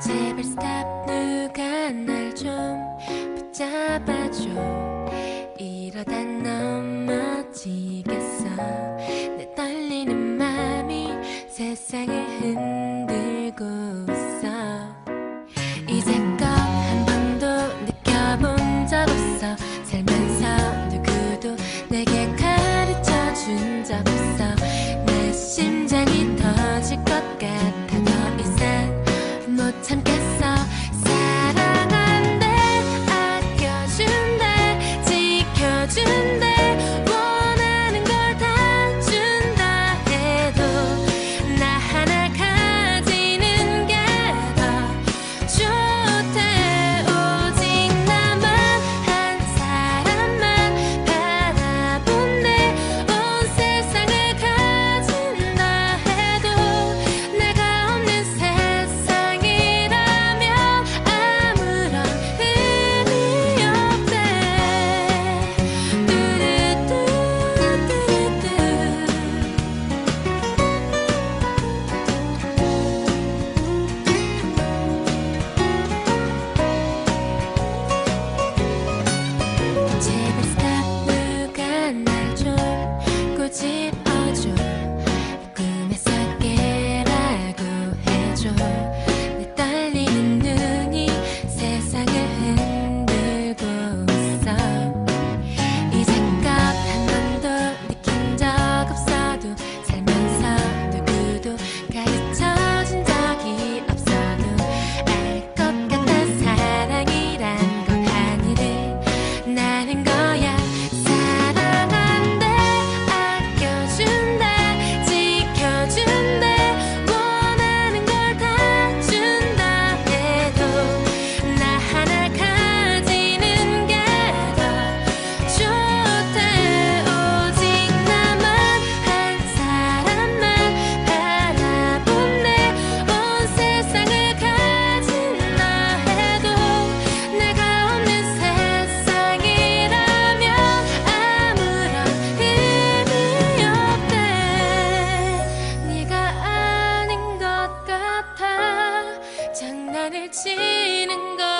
제발 스탑 누가 날 좀 붙잡아줘. 이러다 넘어지겠어. 내 떨리는 마음이 세상에 흔들 산을 지는 것